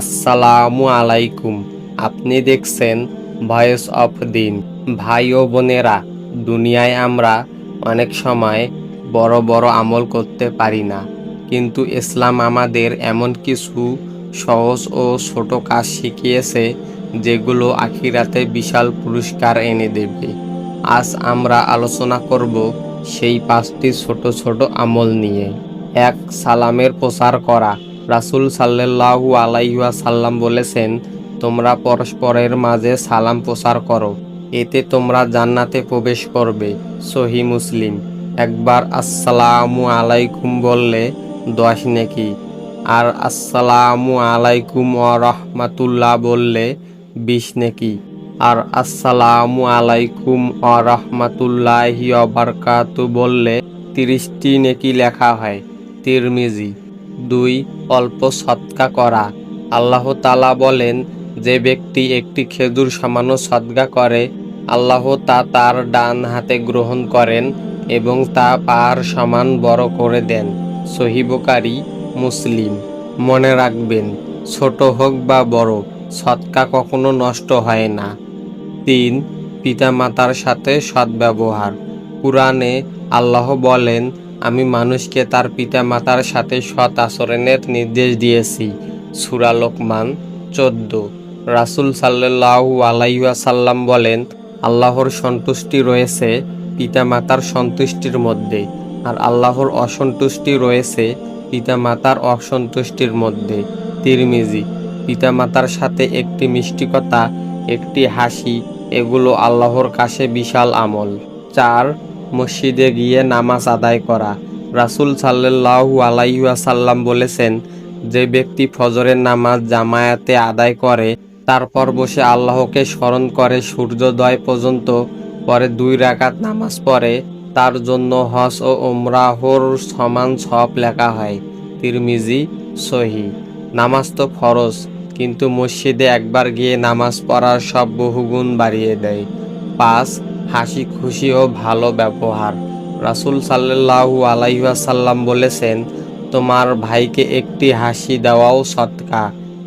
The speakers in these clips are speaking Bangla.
আসসালামু আলাইকুম। আপনি দেখছেন ভয়েস অফ দিন ভাই ও বোনেরা, দুনিয়ায় আমরা অনেক সময় বড় বড় আমল করতে পারি না। কিন্তু ইসলাম আমাদের এমন কিছু সহজ ও ছোট কাজ শিখিয়েছে, যেগুলো আখিরাতে বিশাল পুরস্কার এনে দেবে। আজ আমরা আলোচনা করব সেই পাঁচটি ছোট ছোট আমল নিয়ে। এক, সালামের প্রচার করা। রাসূল সাল্লাল্লাহু আলাইহুয়া সাল্লাম বলেছেন, তোমরা পরস্পরের মাঝে সালাম প্রচার করো, এতে তোমরা জান্নাতে প্রবেশ করবে। সহি মুসলিম। একবার আসসালামু আলাইকুম বললে দশ নেকি? আর আসসালামু আলাইকুম ও রহমাতুল্লাহ বললে বিশ নেকি? আর আসসালামু আলাইকুম ও রহমাতুল্লাহি বললে তিরিশটি নেকি লেখা হয়। তিরমিজি। দুই, অল্প সৎকা করা। আল্লাহ তালা বলেন, যে ব্যক্তি একটি খেজুর সামান্য সৎগা করে, আল্লাহ তা তার ডান হাতে গ্রহণ করেন এবং তা পাহাড় সমান বড় করে দেন। সহিবকারী মুসলিম। মনে রাখবেন, ছোট হোক বা বড়, সৎকা কখনো নষ্ট হয় না। তিন, পিতামাতার সাথে সদ্ব্যবহার। কুরআনে আল্লাহ বলেন আমি মানুষকে তার পিতা মাতার সাথে সৎ আচরণের নির্দেশ দিয়েছি। সুরা লোকমান চোদ্দ। রাসুল সাল্লাহু আলাইসাল্লাম বলেন, আল্লাহর সন্তুষ্টি রয়েছে পিতামাতার সন্তুষ্টির মধ্যে আর আল্লাহর অসন্তুষ্টি রয়েছে পিতামাতার অসন্তুষ্টির মধ্যে। তিরমিজি পিতা মাতার সাথে একটি মিষ্টিকতা একটি হাসি, এগুলো আল্লাহর কাছে বিশাল আমল। চার মসজিদে গিয়ে নামাজ আদায় করা। রাসুল সাল্লাহু আলাইসাল্লাম বলেছেন, যে ব্যক্তি ফজরের নামাজ জামায়াতে আদায় করে তারপর বসে আল্লাহকে স্মরণ করে সূর্যোদয় পর্যন্ত, পরে দুই রাকাত নামাজ পড়ে, তার জন্য হজ ও ওমরাহর সমান সব লেখা হয়। তিরমিজি, সহি। নামাজ তো ফরজ, কিন্তু মসজিদে একবার গিয়ে নামাজ পড়ার সব বহুগুণ বাড়িয়ে দেয়। পাঁচ হাসি, খুশি ও ভালো ব্যবহার। রাসুল সাল্লাহু আলাইসাল্লাম বলেছেন, তোমার ভাইকে একটি হাসি দেওয়াও সৎকা।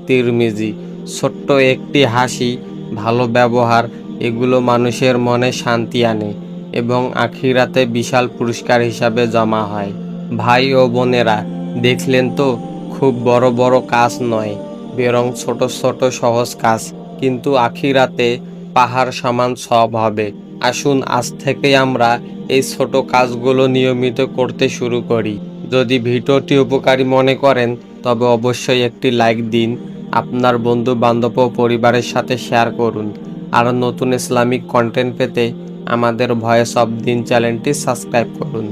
তিরমিজি, ছোট্ট একটি হাসি, ভালো ব্যবহার, এগুলো মানুষের মনে শান্তি আনে এবং আখিরাতে বিশাল পুরস্কার হিসাবে জমা হয়। ভাই ও বোনেরা, দেখলেন তো, খুব বড় বড় কাজ নয়, বরং ছোট ছোট সহজ কাজ, কিন্তু আখিরাতে পাহাড় সমান সব হবে। আসুন, আজ থেকে আমরা এই ছোট কাজগুলো নিয়মিত করতে শুরু করি। যদি ভিডিওটি উপকারী মনে করেন, তবে অবশ্যই একটি লাইক দিন, আপনার বন্ধু বান্ধব ও পরিবারের সাথে শেয়ার করুন। আর নতুন ইসলামিক কন্টেন্ট পেতে আমাদের ভয়েস অব দিন চ্যানেলটি সাবস্ক্রাইব করুন।